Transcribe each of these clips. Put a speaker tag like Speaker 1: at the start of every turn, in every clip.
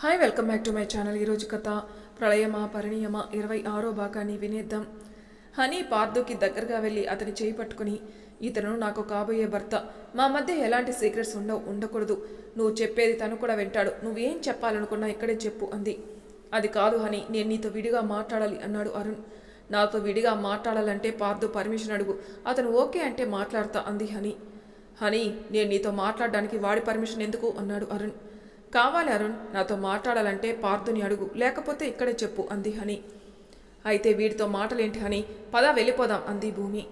Speaker 1: Hi welcome back to my channel. ఈరోజు కథ ప్రళయమా పరిణయమా ఇరవై ఆరో భాగాన్ని వినేద్దాం. హనీ పార్థుకి దగ్గరగా వెళ్ళి అతని చేయి పట్టుకుని ఇతను నాకు కాబోయే భర్త. మా మధ్య ఎలాంటి సీక్రెట్స్ ఉండవు ఉండకూడదు. నువ్వు చెప్పేది తను కూడా వింటాడు. నువ్వేం చెప్పాలనుకున్నా ఇక్కడే చెప్పు అంది. అది కాదు హనీ నేను నీతో విడిగా మాట్లాడాలి అన్నాడు అరుణ్. నాతో విడిగా మాట్లాడాలంటే పార్థు పర్మిషన్ అడుగు. అతను ఓకే అంటే మాట్లాడతా అంది హనీ. హనీ నేను నీతో మాట్లాడడానికి వాడి పర్మిషన్ ఎందుకు? అన్నాడు అరుణ్. కావాలి అరుణ్ నాతో మాట్లాడాలంటే పార్థుని అడుగు లేకపోతే ఇక్కడే చెప్పు అంది హనీ. అయితే వీడితో మాటలేంటి హని? పద వెళ్ళిపోదాం అంది భూమి.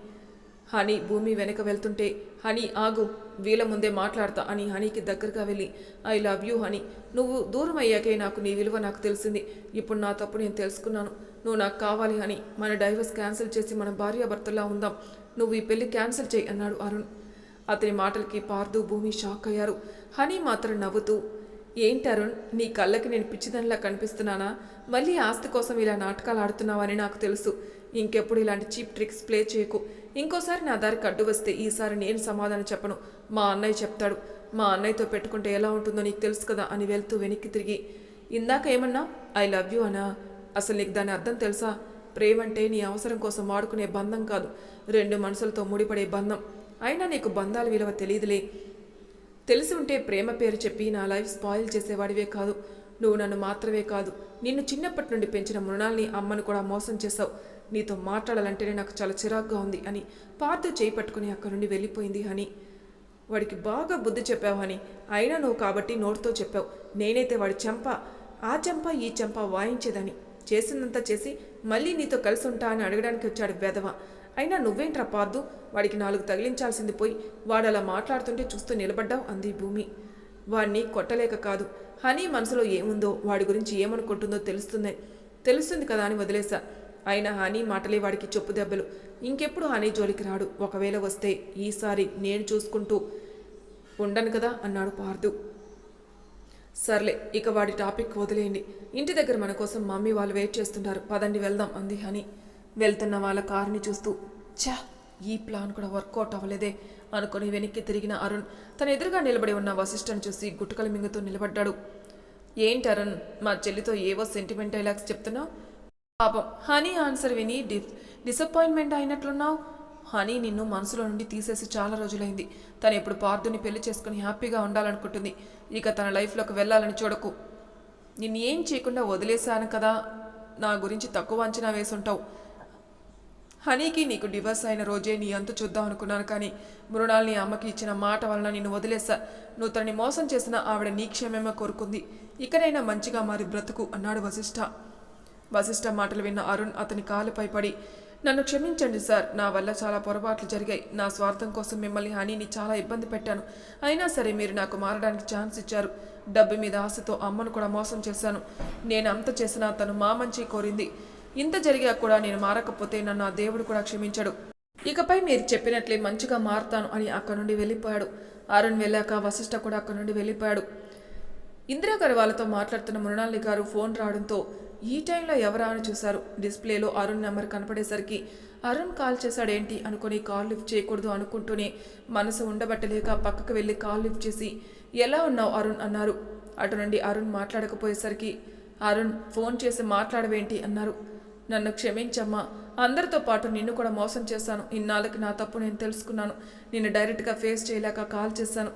Speaker 1: హనీ భూమి వెనక వెళ్తుంటే హనీ ఆగు వీళ్ళ ముందే మాట్లాడతా అని హనీకి దగ్గరగా వెళ్ళి ఐ లవ్ యూ హనీ నువ్వు దూరం అయ్యాకే నాకు నీ విలువ నాకు తెలిసింది. ఇప్పుడు నా తప్పు నేను తెలుసుకున్నాను. నువ్వు నాకు కావాలి హనీ మన డైవర్స్ క్యాన్సిల్ చేసి మన భార్యాభర్తలా ఉందాం. నువ్వు ఈ పెళ్ళి క్యాన్సిల్ చేయి అన్నాడు అరుణ్. అతని మాటలకి పార్దు భూమి షాక్ అయ్యారు. హనీ మాత్రం నవ్వుతూ ఏంటి అరుణ్ నీ కళ్ళకి నేను పిచ్చిదనిలా కనిపిస్తున్నానా? మళ్ళీ ఆస్తి కోసం ఇలా నాటకాలు ఆడుతున్నావని నాకు తెలుసు. ఇంకెప్పుడు ఇలాంటి చీప్ ట్రిక్స్ ప్లే చేయకు. ఇంకోసారి నా దారికి అడ్డు వస్తే ఈసారి నేను సమాధానం చెప్పను. మా అన్నయ్య చెప్తాడు. మా అన్నయ్యతో పెట్టుకుంటే ఎలా ఉంటుందో నీకు తెలుసు కదా అని వెళ్తూ వెనక్కి తిరిగి ఇందాక ఏమన్నా ఐ లవ్ యూ అనా? అసలు నీకు దాని అర్థం తెలుసా? ప్రేమంటే నీ అవసరం కోసం వాడుకునే బంధం కాదు. రెండు మనసులతో ముడిపడే బంధం. అయినా నీకు బంధాల విలువ తెలియదులే. తెలిసి ఉంటే ప్రేమ పేరు చెప్పి నా లైఫ్ స్పాయిల్ చేసేవాడివే కాదు. నువ్వు నన్ను మాత్రమే కాదు నిన్ను చిన్నప్పటి నుండి పెంచిన మృణాల్ని అమ్మను కూడా మోసం చేశావు. నీతో మాట్లాడాలంటేనే నాకు చాలా చిరాగ్గా ఉంది అని పార్థ చేయి పట్టుకుని అక్కడి నుండి వెళ్ళిపోయింది అని వాడికి బాగా బుద్ధి చెప్పావు హని. అయినా నువ్వు కాబట్టి నోటితో చెప్పావు. నేనైతే వాడి చెంప ఆ చెంప ఈ చెంప వాయించేదని చేసిందంతా చేసి మళ్ళీ నీతో కలిసి ఉంటా అని అడగడానికి వచ్చాడు వెధవ అయినా నువ్వేంట్రా పార్దు? వాడికి నాలుగు తగిలించాల్సింది పోయి వాడు అలా మాట్లాడుతుంటే చూస్తూ నిలబడ్డావు అంది భూమి. వాడిని కొట్టలేక కాదు. హనీ మనసులో ఏముందో వాడి గురించి ఏమనుకుంటుందో తెలుస్తుంది. తెలుస్తుంది కదా అని వదిలేశా. అయినా హనీ మాటలే వాడికి చెప్పు దెబ్బలు. ఇంకెప్పుడు హనీ జోలికి రాడు. ఒకవేళ వస్తే ఈసారి నేను చూసుకుంటూ ఉండను కదా అన్నాడు పార్దు. సర్లే ఇక వాడి టాపిక్ వదిలేయండి. ఇంటి దగ్గర మన కోసం మమ్మీ వాళ్ళు వెయిట్ చేస్తుంటారు పదండి వెళ్దాం అంది హనీ. వెళ్తున్న వాళ్ళ కారుని చూస్తూ ఛా ఈ ప్లాన్ కూడా వర్కౌట్ అవ్వలేదే అనుకుని వెనక్కి తిరిగిన అరుణ్ తన ఎదురుగా నిలబడి ఉన్న వశిష్ఠను చూసి గుట్టుకల మింగుతూ నిలబడ్డాడు. ఏంటి అరుణ్ మా చెల్లితో ఏవో సెంటిమెంట్ డైలాగ్స్ చెప్తున్నావు? పాపం హనీ ఆన్సర్ విని డి డిసప్పాయింట్మెంట్ అయినట్లున్నావు? హనీ నిన్ను మనసులో నుండి తీసేసి చాలా రోజులైంది. తను ఇప్పుడు పార్థుని పెళ్ళి చేసుకుని హ్యాపీగా ఉండాలనుకుంటుంది. ఇక తన లైఫ్లోకి వెళ్ళాలని చూడకు. నిన్ను ఏం చేయకుండా వదిలేశాను కదా? నా గురించి తక్కువ అంచనా వేసుంటావు. హనీకి నీకు డివర్స్ అయిన రోజే నీ అంతు చూద్దాం అనుకున్నాను కానీ మృణాల్ని అమ్మకి ఇచ్చిన మాట వలన నిన్ను వదిలేశా. నువ్వు తనని మోసం చేసిన ఆవిడ నీ క్షేమమే కోరుకుంది. ఇకనైనా మంచిగా మారి బ్రతుకు అన్నాడు వశిష్ఠ వశిష్ఠ మాటలు విన్న అరుణ్ అతని కాలుపై పడి నన్ను క్షమించండి సార్ నా వల్ల చాలా పొరపాట్లు జరిగాయి. నా స్వార్థం కోసం మిమ్మల్ని హనీని చాలా ఇబ్బంది పెట్టాను. అయినా సరే మీరు నాకు మారడానికి ఛాన్స్ ఇచ్చారు. డబ్బు మీద ఆశతో అమ్మను కూడా మోసం చేశాను. నేను అంత చేసినా తను మా మంచి కోరింది. ఇంత జరిగా కూడా నేను మారకపోతే నన్ను ఆ దేవుడు కూడా క్షమించడు. ఇకపై మీరు చెప్పినట్లే మంచిగా మారుతాను అని అక్కడి నుండి వెళ్ళిపోయాడు. అరుణ్ వెళ్ళాక వశిష్ఠ కూడా అక్కడ నుండి వెళ్ళిపోయాడు. ఇందిరాగర్ వాళ్ళతో మాట్లాడుతున్న మృణాలి గారు ఫోన్ రావడంతో ఈ టైంలో ఎవరా అని చూశారు. డిస్ప్లేలో అరుణ్ నెంబర్ కనపడేసరికి అరుణ్ కాల్ చేశాడేంటి అనుకుని కాల్ లిఫ్ట్ చేయకూడదు అనుకుంటూనే మనసు ఉండబట్టలేక పక్కకు వెళ్ళి కాల్ లిఫ్ట్ చేసి ఎలా ఉన్నావు అరుణ్? అన్నారు. అటు నుండి అరుణ్ మాట్లాడకపోయేసరికి అరుణ్ ఫోన్ చేసి మాట్లాడవేంటి అన్నారు. నన్ను క్షమించమ్మా. అందరితో పాటు నిన్ను కూడా మోసం చేశాను. ఇన్నాళ్ళకి నా తప్పు నేను తెలుసుకున్నాను. నిన్ను డైరెక్ట్గా ఫేస్ చేయలేక కాల్ చేశాను.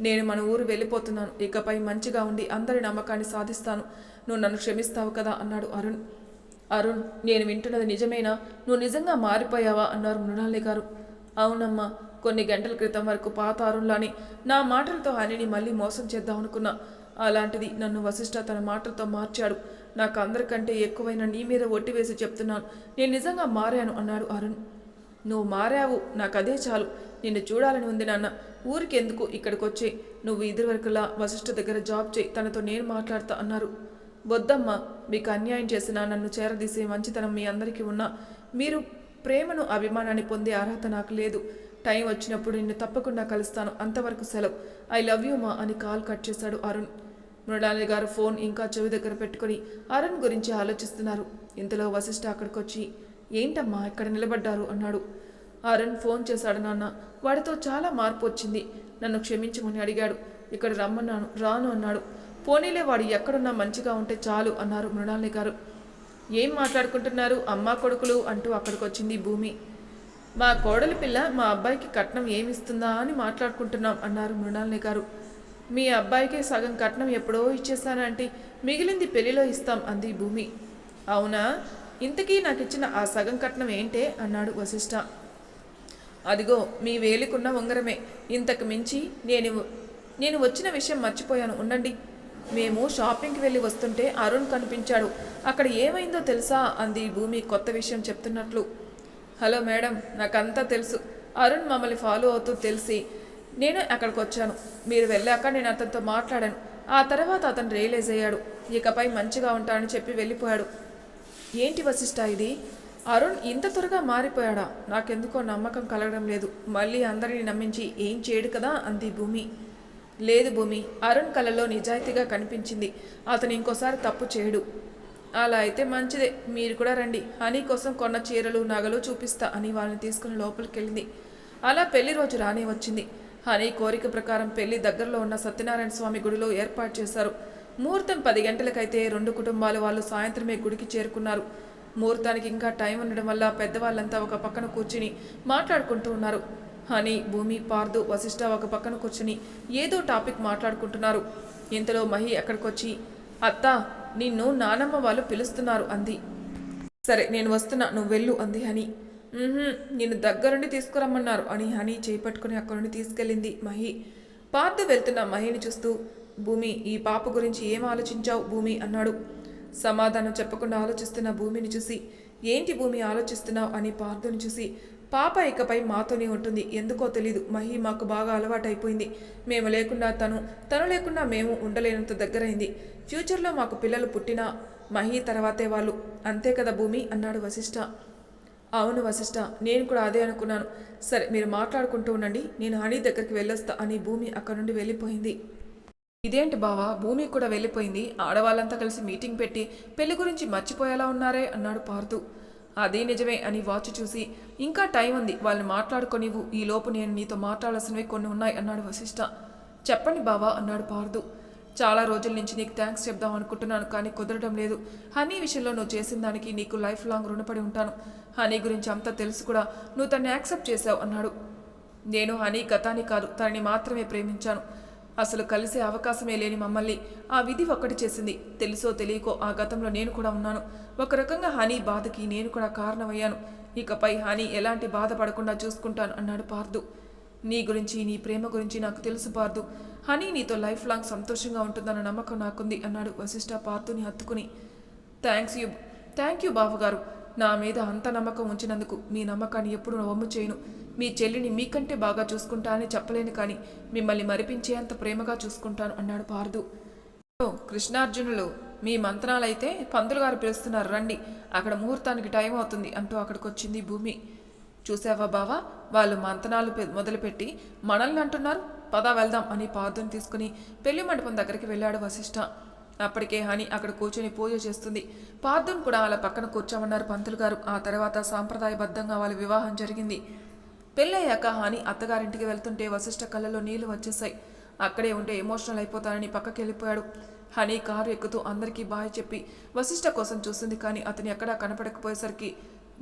Speaker 1: నేను మన ఊరు వెళ్ళిపోతున్నాను. ఇకపై మంచిగా ఉండి అందరి నమ్మకాన్ని సాధిస్తాను. నువ్వు నన్ను క్షమిస్తావు కదా అన్నాడు అరుణ్. అరుణ్ నేను వింటున్నది నిజమేనా? నువ్వు నిజంగా మారిపోయావా? అన్నారు మృణాలి గారు. అవునమ్మా కొన్ని గంటల క్రితం వరకు పాత అరుణ్లాని నా మాటలతో హనిని మళ్ళీ మోసం చేద్దాం అనుకున్నా. అలాంటిది నన్ను వశిష్ఠ తన మాటలతో మార్చాడు. నాకు అందరికంటే ఎక్కువైన నీ మీద ఒట్టి వేసి చెప్తున్నాను. నేను నిజంగా మారాను అన్నాడు అరుణ్. నువ్వు మారావు నాకు అదే చాలు. నిన్ను చూడాలని ఉంది నాన్న. ఊరికెందుకు ఇక్కడికి వచ్చి నువ్వు ఇదివరకులా వశిష్ఠ దగ్గర జాబ్ చేయి తనతో నేను మాట్లాడతా అన్నారు. వద్దమ్మా మీకు అన్యాయం చేసిన నన్ను చేరదీసే మంచితనం మీ అందరికీ ఉన్నా. మీరు ప్రేమను అభిమానాన్ని పొందే అర్హత నాకు లేదు. టైం వచ్చినప్పుడు నిన్ను తప్పకుండా కలుస్తాను. అంతవరకు సెలవు. ఐ లవ్ యూ మా అని కాల్ కట్ చేశాడు అరుణ్. మృణాలి గారు ఫోన్ ఇంకా చెవి దగ్గర పెట్టుకుని అరుణ్ గురించి ఆలోచిస్తున్నారు. ఇంతలో వశిష్ఠ అక్కడికి వచ్చి ఏంటమ్మా ఇక్కడ నిలబడ్డారు? అన్నాడు. అరుణ్ ఫోన్ చేశాడు నాన్న వాడితో చాలా మార్పు వచ్చింది. నన్ను క్షమించమని అడిగాడు. ఇక్కడ రమ్మన్నాను రాను అన్నాడు. పోనీలే వాడు ఎక్కడున్నా మంచిగా ఉంటే చాలు అన్నారు మృణాలిని గారు. ఏం మాట్లాడుకుంటున్నారు? అమ్మా కొడుకులు అంటూ అక్కడికి వచ్చింది భూమి. మా కోడలి పిల్ల మా అబ్బాయికి కట్నం ఏమిస్తుందా అని మాట్లాడుకుంటున్నాం అన్నారు మృణాలిని గారు. మీ అబ్బాయికి సగం కట్నం ఎప్పుడో ఇచ్చేస్తానంటే మిగిలింది పెళ్ళిలో ఇస్తాం అంది భూమి. అవునా? ఇంతకీ నాకు ఇచ్చిన ఆ సగం కట్నం ఏంటే? అన్నాడు వశిష్ఠ అదిగో మీ వేలికున్న ఉంగరమే. ఇంతకు మించి నేను నేను వచ్చిన విషయం మర్చిపోయాను. ఉండండి. మేము షాపింగ్కి వెళ్ళి వస్తుంటే అరుణ్ కనిపించాడు. అక్కడ ఏమైందో తెలుసా? అంది భూమి కొత్త విషయం చెప్తున్నట్లు. హలో మేడం నాకంతా తెలుసు. అరుణ్ మమ్మల్ని ఫాలో అవుతూ తెలిసి నేను అక్కడికి వచ్చాను. మీరు వెళ్ళాక నేను అతనితో మాట్లాడాను. ఆ తర్వాత అతను రియలైజ్ అయ్యాడు. ఇకపై మంచిగా ఉంటానని చెప్పి వెళ్ళిపోయాడు. ఏంటి వశిష్ట ఇది? అరుణ్ ఇంత త్వరగా మారిపోయాడా? నాకెందుకో నమ్మకం కలగడం లేదు. మళ్ళీ అందరిని నమ్మించి ఏం చేయడు కదా అంది భూమి. లేదు భూమి అరుణ్ కళలో నిజాయితీగా కనిపించింది. అతను ఇంకోసారి తప్పు చేయడు అలా అయితే మంచిదే. మీరు కూడా రండి. హనీ కోసం కొన్న చీరలు నగలు చూపిస్తా అని వాళ్ళని తీసుకుని లోపలికి వెళ్ళింది అలా పెళ్ళి రోజు రానే వచ్చింది. హనీ కోరిక ప్రకారం పెళ్ళి దగ్గరలో ఉన్న సత్యనారాయణ స్వామి గుడిలో ఏర్పాటు చేశారు. ముహూర్తం పది గంటలకైతే రెండు కుటుంబాలు వాళ్ళు సాయంత్రమే గుడికి చేరుకున్నారు. ముహూర్తానికి ఇంకా టైం ఉండడం వల్ల పెద్దవాళ్ళంతా ఒక పక్కన కూర్చుని మాట్లాడుకుంటూ ఉన్నారు. హనీ భూమి పార్దు వశిష్ఠ ఒక పక్కన కూర్చుని ఏదో టాపిక్ మాట్లాడుకుంటున్నారు. ఇంతలో మహి అక్కడికొచ్చి అత్తా నిన్ను నానమ్మ వాళ్ళు పిలుస్తున్నారు అంది. సరే నేను వస్తున్నా నువ్వు వెళ్ళు అంది హనీ. నేను నిన్ను దగ్గరుండి తీసుకురమ్మన్నారు అని హనీ చేపట్టుకుని అక్కడి నుండి తీసుకెళ్ళింది మహి. పార్థ వెళ్తున్న మహిని చూస్తూ భూమి ఈ పాప గురించి ఏం ఆలోచించావు భూమి? అన్నాడు. సమాధానం చెప్పకుండా ఆలోచిస్తున్న భూమిని చూసి ఏంటి భూమి ఆలోచిస్తున్నావు అని పార్థుని చూసి పాప ఇకపై మాతోనే ఉంటుంది ఎందుకో తెలీదు. మహి మాకు బాగా అలవాటైపోయింది. మేము లేకుండా తను తను లేకుండా మేము ఉండలేనంత దగ్గరైంది. ఫ్యూచర్లో మాకు పిల్లలు పుట్టినా మహి తర్వాతే వాళ్ళు. అంతే కదా భూమి? అన్నాడు వశిష్ఠ అవును వశిష్ఠ నేను కూడా అదే అనుకున్నాను. సరే మీరు మాట్లాడుకుంటూ ఉండండి. నేను హనీ దగ్గరికి వెళ్ళొస్తా అని భూమి అక్కడ నుండి వెళ్ళిపోయింది. ఇదేంటి బావా? భూమి కూడా వెళ్ళిపోయింది. ఆడవాళ్ళంతా కలిసి మీటింగ్ పెట్టి పెళ్ళి గురించి మర్చిపోయేలా ఉన్నారే అన్నాడు పార్థు. అదే నిజమే అని వాచ్ చూసి ఇంకా టైం ఉంది వాళ్ళని మాట్లాడుకొనివు ఈ లోపు నేను నీతో మాట్లాడాల్సినవి కొన్ని ఉన్నాయి అన్నాడు వశిష్ఠ చెప్పండి బావా అన్నాడు పార్థు. చాలా రోజుల నుంచి నీకు థ్యాంక్స్ చెప్దాం అనుకుంటున్నాను కానీ కుదరడం లేదు. హనీ విషయంలో నువ్వు చేసిన దానికి నీకు లైఫ్ లాంగ్ రుణపడి ఉంటాను. హనీ గురించి అంతా తెలుసు కూడా నువ్వు తన్ని యాక్సెప్ట్ చేసావు అన్నాడు. నేను హనీ గతాన్ని కాదు తనని మాత్రమే ప్రేమించాను. అసలు కలిసే అవకాశమే లేని మమ్మల్ని ఆ విధి ఒక్కటి చేసింది. తెలుసో తెలియకో ఆ గతంలో నేను కూడా ఉన్నాను. ఒక రకంగా హనీ బాధకి నేను కూడా కారణమయ్యాను. ఇకపై హనీ ఎలాంటి బాధపడకుండా చూసుకుంటాను అన్నాడు పార్దు. నీ గురించి నీ ప్రేమ గురించి నాకు తెలుసు పార్దు. హనీ నీతో లైఫ్ లాంగ్ సంతోషంగా ఉంటుందన్న నమ్మకం నాకుంది అన్నాడు వశిష్ఠ పార్థుని హత్తుకుని. థ్యాంక్స్ యూ థ్యాంక్ యూ బావగారు. నా మీద అంత నమ్మకం ఉంచినందుకు మీ నమ్మకాన్ని ఎప్పుడు వమ్ము చేయను. మీ చెల్లిని మీకంటే బాగా చూసుకుంటా అని చెప్పలేను కానీ మిమ్మల్ని మరిపించేంత ప్రేమగా చూసుకుంటాను అన్నాడు పార్దు. కృష్ణార్జునులు మీ మంత్రాలైతే పంతులు గారు పిలుస్తున్నారు. రండి అక్కడ ముహూర్తానికి టైం అవుతుంది అంటూ అక్కడికి వచ్చింది భూమి. చూసావా బావా వాళ్ళు మంతనాలు మొదలుపెట్టి మనల్ని అంటున్నారు. పదా వెళ్దాం అని పాదుని తీసుకుని పెళ్ళి మండపం దగ్గరికి వెళ్ళాడు వశిష్ఠ అప్పటికే హని అక్కడ కూర్చొని పూజ చేస్తుంది. పార్థుని కూడా అలా పక్కన కూర్చోమన్నారు పంతులు గారు. ఆ తర్వాత సాంప్రదాయబద్ధంగా వాళ్ళ వివాహం జరిగింది. పెళ్ళయ్యాక హాని అత్తగారింటికి వెళ్తుంటే వశిష్ఠ కళ్ళలో నీళ్ళు వచ్చేసాయి అక్కడే ఉంటే ఎమోషనల్ అయిపోతానని పక్కకి వెళ్ళిపోయాడు. హనీ కారు ఎక్కుతూ అందరికీ బాయ్ చెప్పి వశిష్ఠ కోసం చూసింది కానీ అతను ఎక్కడా కనపడకపోయేసరికి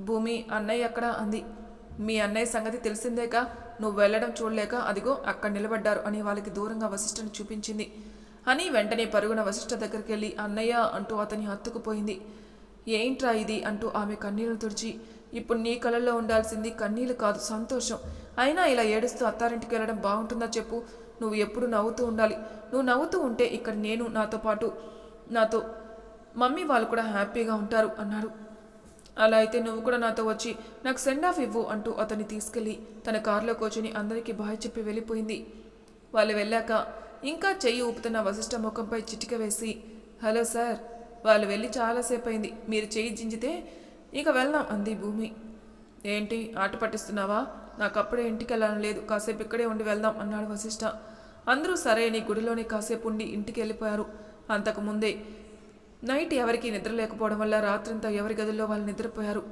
Speaker 1: భూమి అన్నయ్య ఎక్కడా? అంది. మీ అన్నయ్య సంగతి తెలిసిందేగా? నువ్వు వెళ్ళడం చూడలేక అదిగో అక్కడ నిలబడ్డారు అని వాళ్ళకి దూరంగా వశిష్ఠను చూపించింది. అని వెంటనే పరుగున వశిష్ఠ దగ్గరికి వెళ్ళి అన్నయ్య అంటూ అతని హత్తుకుపోయింది ఏంట్రా ఇది? అంటూ ఆమె కన్నీళ్ళు తుడిచి ఇప్పుడు నీ కళల్లో ఉండాల్సింది కన్నీళ్ళు కాదు సంతోషం. అయినా ఇలా ఏడుస్తూ అత్తారింటికి వెళ్ళడం బాగుంటుందా చెప్పు? నువ్వు ఎప్పుడు నవ్వుతూ ఉండాలి. నువ్వు నవ్వుతూ ఉంటే ఇక్కడ నేను నాతో పాటు నాతో మమ్మీ వాళ్ళు కూడా హ్యాపీగా ఉంటారు అన్నారు. అలా అయితే నువ్వు కూడా నాతో వచ్చి నాకు సెండ్ ఆఫ్ ఇవ్వు అంటూ అతన్ని తీసుకెళ్ళి తన కారులో కూర్చొని అందరికీ బాయ్ చెప్పి వెళ్ళిపోయింది. వాళ్ళు వెళ్ళాక ఇంకా చెయ్యి ఊపుతున్న వశిష్ఠ ముఖంపై చిటిక వేసి హలో సార్ వాళ్ళు వెళ్ళి చాలాసేపు అయింది మీరు చెయ్యి జింజితే ఇక వెళ్దాం అంది భూమి. ఏంటి ఆట పట్టిస్తున్నావా? నాకు అప్పుడే ఇంటికి వెళ్ళాలని లేదు కాసేపు ఇక్కడే ఉండి వెళ్దాం అన్నాడు వశిష్ఠ. అందరూ సరే నీ గుడిలోనే కాసేపు ఉండి ఇంటికి వెళ్ళిపోయారు. అంతకు ముందే నైట్ ఎవరికి నిద్ర లేకపోవడం వల్ల రాత్రంతా ఎవరి గదుల్లో వాళ్ళు నిద్రపోయారు.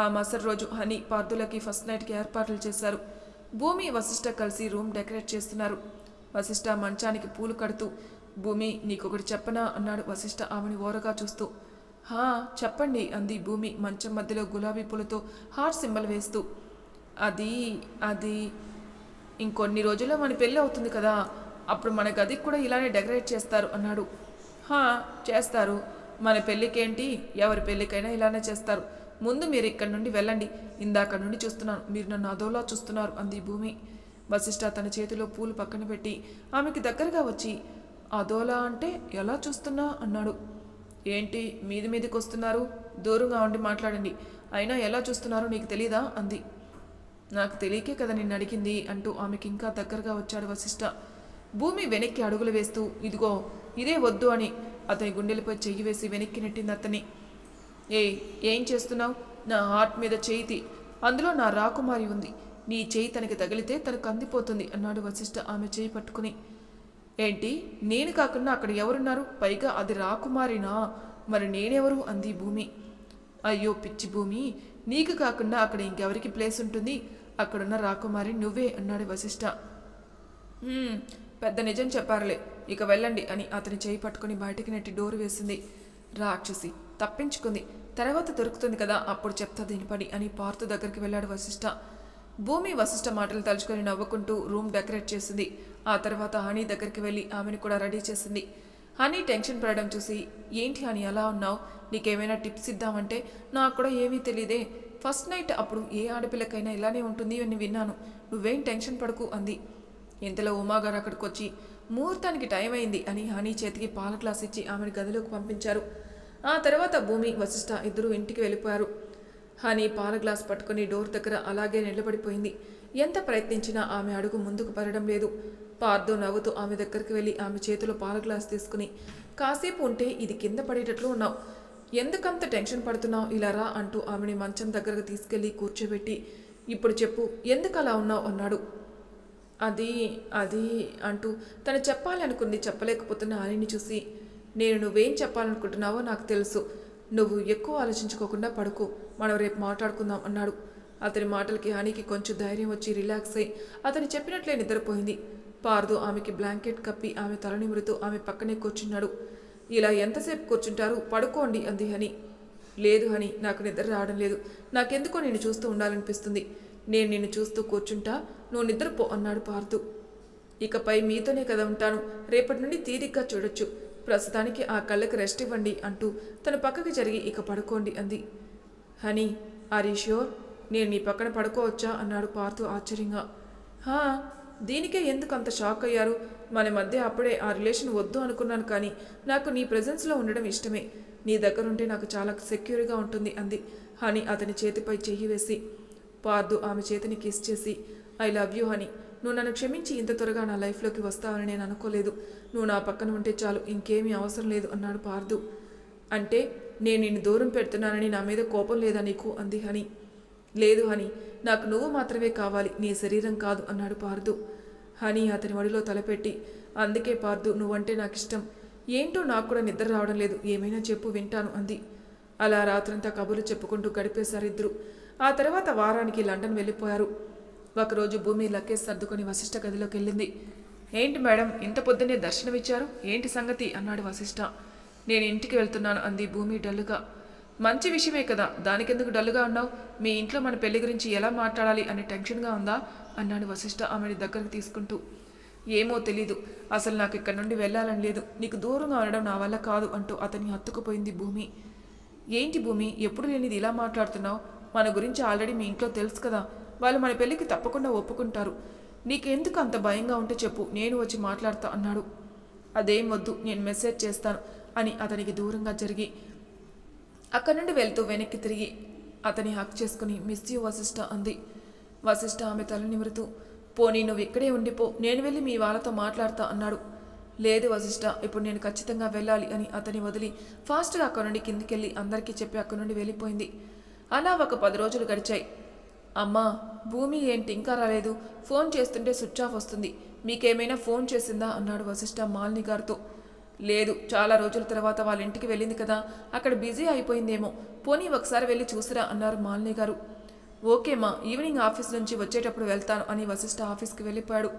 Speaker 1: ఆ మసరు రోజు హనీ పార్థులకి ఫస్ట్ నైట్కి ఏర్పాట్లు చేశారు. భూమి వశిష్ట కలిసి రూమ్ డెకరేట్ చేస్తున్నారు. వశిష్ట మంచానికి పూలు కడుతూ భూమి నీకొకటి చెప్పనా? అన్నాడు వశిష్ట ఆమెని ఓరగా చూస్తూ. హా చెప్పండి అంది భూమి మంచం మధ్యలో గులాబీ పూలతో హార్ట్ సింబల్ వేస్తూ. అది అది ఇంకొన్ని రోజుల్లో మన పెళ్ళి అవుతుంది కదా అప్పుడు మన గదికి కూడా ఇలానే డెకరేట్ చేస్తారు అన్నాడు. హా చేస్తారు. మన పెళ్ళికేంటి? ఎవరి పెళ్ళికైనా ఇలానే చేస్తారు. ముందు మీరు ఇక్కడి నుండి వెళ్ళండి. ఇందాక నుండి చూస్తున్నాను. మీరు నన్ను అదోలా చూస్తున్నారు అంది భూమి. వశిష్ఠ తన చేతిలో పూలు పక్కన పెట్టి ఆమెకి దగ్గరగా వచ్చి అదోలా అంటే ఎలా చూస్తున్నా? అన్నాడు. ఏంటి? మీది మీదికి వస్తున్నారు? దూరంగా ఉండి మాట్లాడండి. అయినా ఎలా చూస్తున్నారో నీకు తెలీదా? అంది. నాకు తెలియకే కదా నిన్ను అడిగింది అంటూ ఆమెకి ఇంకా దగ్గరగా వచ్చాడు వశిష్ఠ భూమి వెనక్కి అడుగులు వేస్తూ ఇదిగో ఇదే వద్దు అని అతని గుండెలపై చెయ్యి వేసి వెనక్కి నెట్టింది అతని ఏ ఏం చేస్తున్నావు? నా హార్ట్ మీద చేయితి అందులో నా రాకుమారి ఉంది. నీ చేయి తనకి తగిలితే తనకు అందిపోతుంది అన్నాడు వశిష్ఠ ఆమె చేయి పట్టుకుని. ఏంటి? నేను కాకుండా అక్కడ ఎవరున్నారు? పైగా అది రాకుమారినా? మరి నేనెవరు? అంది భూమి. అయ్యో పిచ్చి భూమి. నీకు కాకుండా అక్కడ ఇంకెవరికి ప్లేస్ ఉంటుంది? అక్కడున్న రాకుమారి నువ్వే అన్నాడు వశిష్ఠ పెద్ద నిజం చెప్పారులే. ఇక వెళ్ళండి అని అతని చేయి పట్టుకుని బయటికి నెట్టి డోరు వేసింది. రాక్షసి తప్పించుకుంది. తర్వాత దొరుకుతుంది కదా అప్పుడు చెప్తా దీని పని అని పార్తు దగ్గరికి వెళ్ళాడు వశిష్ఠ భూమి వశిష్ఠ మాటలు తలుచుకొని నవ్వుకుంటూ రూమ్ డెకరేట్ చేసింది. ఆ తర్వాత హనీ దగ్గరికి వెళ్ళి ఆమెను కూడా రెడీ చేసింది. హనీ టెన్షన్ పడడం చూసి ఏంటి హనీ అలా ఉన్నావు? నీకేమైనా టిప్స్ ఇద్దామంటే నాకు కూడా ఏమీ తెలియదే ఫస్ట్ నైట్ అప్పుడు ఏ ఆడపిల్లకైనా ఇలానే ఉంటుంది అని విన్నాను. నువ్వేం టెన్షన్ పడకు అంది. ఇంతలో ఉమాగారు అక్కడికి వచ్చి ముహూర్తానికి టైం అయింది అని హనీ చేతికి పాల గ్లాస్ ఇచ్చి ఆమెను గదిలోకి పంపించారు. ఆ తర్వాత భూమి వశిష్ఠ ఇద్దరు ఇంటికి వెళ్ళిపోయారు. హనీ పాల గ్లాస్ పట్టుకుని డోర్ దగ్గర అలాగే నిలబడిపోయింది. ఎంత ప్రయత్నించినా ఆమె అడుగు ముందుకు పడడం లేదు. పార్దో నవ్వుతూ ఆమె దగ్గరికి వెళ్ళి ఆమె చేతిలో పాల గ్లాస్ తీసుకుని కాసేపు ఉంటే ఇది కింద పడేటట్లు ఉన్నావు. ఎందుకంత టెన్షన్ పడుతున్నావు? ఇలా రా అంటూ ఆమెని మంచం దగ్గరకు తీసుకెళ్ళి కూర్చోబెట్టి ఇప్పుడు చెప్పు ఎందుకు అలా ఉన్నావు? అన్నాడు. అది అది అంటూ తను చెప్పాలనుకుంది చెప్పలేకపోతున్న ఆలిని చూసి నేను నువ్వేం చెప్పాలనుకుంటున్నావో నాకు తెలుసు. నువ్వు ఎక్కువ ఆలోచించుకోకుండా పడుకో. మనం రేపు మాట్లాడుకుందాం అన్నాడు. అతని మాటలకి హానికి కొంచెం ధైర్యం వచ్చి రిలాక్స్ అయి అతను చెప్పినట్లే నిద్రపోయింది. పార్దు ఆమెకి బ్లాంకెట్ కప్పి ఆమె తల నిమురుతూ ఆమె పక్కనే కూర్చున్నాడు. ఇలా ఎంతసేపు కూర్చుంటారు? పడుకోండి అంది హని. లేదు హని నాకు నిద్ర రావడం లేదు. నాకెందుకో నేను చూస్తూ ఉండాలనిపిస్తుంది. నేను నిన్ను చూస్తూ కూర్చుంటా నువ్వు నిద్రపో అన్నాడు పార్థు ఇకపై మీతోనే కదా ఉంటాను. రేపటి నుండి తీరిగ్గా చూడొచ్చు. ప్రస్తుతానికి ఆ కళ్ళకి రెస్ట్ ఇవ్వండి అంటూ తన పక్కకి జరిగి ఇక పడుకోండి అంది. Honey are you sure? నేను నీ పక్కన పడుకోవచ్చా? అన్నాడు పార్థు ఆశ్చర్యంగా. హా దీనికే ఎందుకు అంత షాక్ అయ్యారు? మన మధ్య అప్పుడే ఆ రిలేషన్ వద్దు అనుకున్నాను కానీ నాకు నీ ప్రెజెన్స్లో ఉండడం ఇష్టమే. నీ దగ్గరుంటే నాకు చాలా సెక్యూర్గా ఉంటుంది అంది. హనీ అతని చేతిపై చెయ్యి వేసి పార్థు ఆమె చేతిని కిస్ చేసి ఐ లవ్ యూ హనీ నువ్వు నన్ను క్షమించి ఇంత త్వరగా నా లైఫ్లోకి వస్తావని నేను అనుకోలేదు. నువ్వు నా పక్కన ఉంటే చాలు ఇంకేమీ అవసరం లేదు అన్నాడు పార్దు. అంటే నేను నిన్ను దూరం పెడుతున్నానని నా మీద కోపం లేదా నీకు? అంది హని. లేదు హని నాకు నువ్వు మాత్రమే కావాలి నీ శరీరం కాదు అన్నాడు పార్దు. హని అతని వడిలో తలపెట్టి అందుకే పార్దు నువ్వంటే నాకు ఇష్టం ఏంటో నాకు కూడా నిద్ర రావడం లేదు ఏమైనా చెప్పు వింటాను అంది. అలా రాత్రంతా కబుర్లు చెప్పుకుంటూ గడిపేశారు ఇద్దరు. ఆ తర్వాత వారానికి లండన్ వెళ్ళిపోయారు. ఒకరోజు భూమి లకేజ్ సర్దుకొని వశిష్ఠ గదిలోకి వెళ్ళింది. ఏంటి మేడం ఇంత పొద్దున్నే దర్శనమిచ్చారు? ఏంటి సంగతి? అన్నాడు వశిష్ఠ. నేను ఇంటికి వెళ్తున్నాను అంది భూమి డల్లుగా. మంచి విషయమే కదా దానికెందుకు డల్లుగా ఉన్నావు? మీ ఇంట్లో మన పెళ్ళి గురించి ఎలా మాట్లాడాలి అనే టెన్షన్గా ఉందా? అన్నాడు వశిష్ఠ ఆమెని దగ్గరకు తీసుకుంటూ. ఏమో తెలీదు అసలు నాకు ఇక్కడ నుండి వెళ్ళాలని లేదు. నీకు దూరంగా ఉండడం నా వల్ల కాదు అంటూ అతన్ని హత్తుకుపోయింది భూమి. ఏంటి భూమి ఎప్పుడు లేనిది ఇలా మాట్లాడుతున్నావు? మన గురించి ఆల్రెడీ మీ ఇంట్లో తెలుసు కదా. వాళ్ళు మన పెళ్ళికి తప్పకుండా ఒప్పుకుంటారు. నీకెందుకు అంత భయంగా ఉంటే చెప్పు నేను వచ్చి మాట్లాడతా అన్నాడు. అదేం వద్దు నేను మెసేజ్ చేస్తాను అని అతనికి దూరంగా జరిగి అక్కడి నుండి వెళ్తూ వెనక్కి తిరిగి అతని హక్ చేసుకుని మిస్ యూ వశిష్ఠ అంది. వశిష్ఠ ఆమె తల నిమురుతూ పోనీ నువ్వు ఇక్కడే ఉండిపో నేను వెళ్ళి మీ వాళ్ళతో మాట్లాడతా అన్నాడు. లేదు వశిష్ఠ ఇప్పుడు నేను ఖచ్చితంగా వెళ్ళాలి అని అతని వదిలి ఫాస్ట్గా అక్కడి నుండి కిందికెళ్ళి అందరికీ చెప్పి అక్కడి నుండి వెళ్ళిపోయింది. అలా ఒక పది రోజులు గడిచాయి. అమ్మా భూమి ఏంటి? ఇంకా రాలేదు. ఫోన్ చేస్తుంటే స్విచ్ ఆఫ్ వస్తుంది. మీకేమైనా ఫోన్ చేసిందా? అన్నాడు వశిష్ఠ మాలిని గారితో. లేదు చాలా రోజుల తర్వాత వాళ్ళ ఇంటికి వెళ్ళింది కదా. అక్కడ బిజీ అయిపోయిందేమో. పోనీ ఒకసారి వెళ్ళి చూసిరా అన్నారు మాలిని గారు. ఓకేమా ఈవినింగ్ ఆఫీస్ నుంచి వచ్చేటప్పుడు వెళ్తాను అని వశిష్ఠ ఆఫీస్కి వెళ్ళిపోయాడు.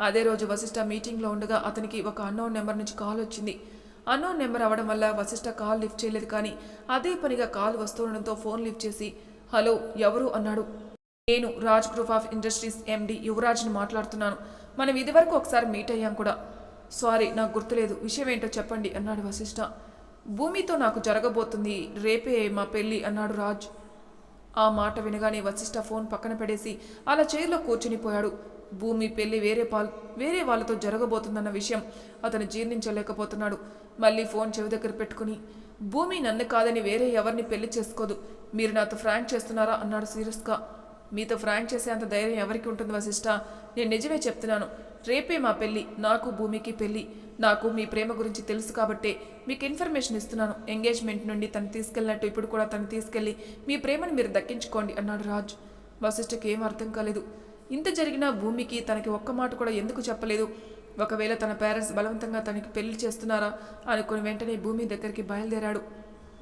Speaker 1: అదే రోజు వశిష్ఠ మీటింగ్లో ఉండగా అతనికి ఒక అన్నోన్ నెంబర్ నుంచి కాల్ వచ్చింది. అన్నోన్ నెంబర్ అవ్వడం వల్ల వశిష్ఠ కాల్ లిఫ్ట్ చేయలేదు కానీ అదే పనిగా కాల్ వస్తుండడంతో ఫోన్ లిఫ్ట్ చేసి హలో ఎవరు? అన్నాడు. నేను Raj group of industries MD యువరాజ్ని మాట్లాడుతున్నాను. మనం ఇదివరకు ఒకసారి మీట్ అయ్యాం కూడా. సారీ నాకు గుర్తులేదు. విషయం ఏంటో చెప్పండి అన్నాడు వశిష్ఠ భూమితో నాకు జరగబోతుంది రేపే మా పెళ్ళి అన్నాడు రాజ్. ఆ మాట వినగానే వశిష్ఠ ఫోన్ పక్కన పడేసి అలా చైర్లో కూర్చునిపోయాడు భూమి పెళ్ళి వేరే పాల్ వేరే వాళ్ళతో జరగబోతుందన్న విషయం అతను జీర్ణించలేకపోతున్నాడు. మళ్ళీ ఫోన్ చెవి దగ్గర పెట్టుకుని భూమి నన్ను కాదని వేరే ఎవరిని పెళ్ళి చేసుకోదు. మీరు నాతో ఫ్రాంక్ చేస్తున్నారా అన్నాడు సీరియస్గా. మీతో ఫ్రాంక్ చేసే అంత ధైర్యం ఎవరికి ఉంటుంది వశిష్ట నేను నిజమే చెప్తున్నాను. రేపే మా పెళ్ళి నాకు భూమికి పెళ్ళి. నాకు మీ ప్రేమ గురించి తెలుసు కాబట్టే మీకు ఇన్ఫర్మేషన్ ఇస్తున్నాను. ఎంగేజ్మెంట్ నుండి తను తీసుకెళ్ళినట్టు ఇప్పుడు కూడా తను తీసుకెళ్ళి మీ ప్రేమను మీరు దక్కించుకోండి అన్నాడు రాజ్. వశిష్ఠకి ఏం అర్థం కాలేదు. ఇంత జరిగినా భూమికి తనకి ఒక్క మాట కూడా ఎందుకు చెప్పలేదు? ఒకవేళ తన పేరెంట్స్ బలవంతంగా తనకి పెళ్ళి చేస్తున్నారా అనుకుని వెంటనే భూమి దగ్గరికి బయలుదేరాడు.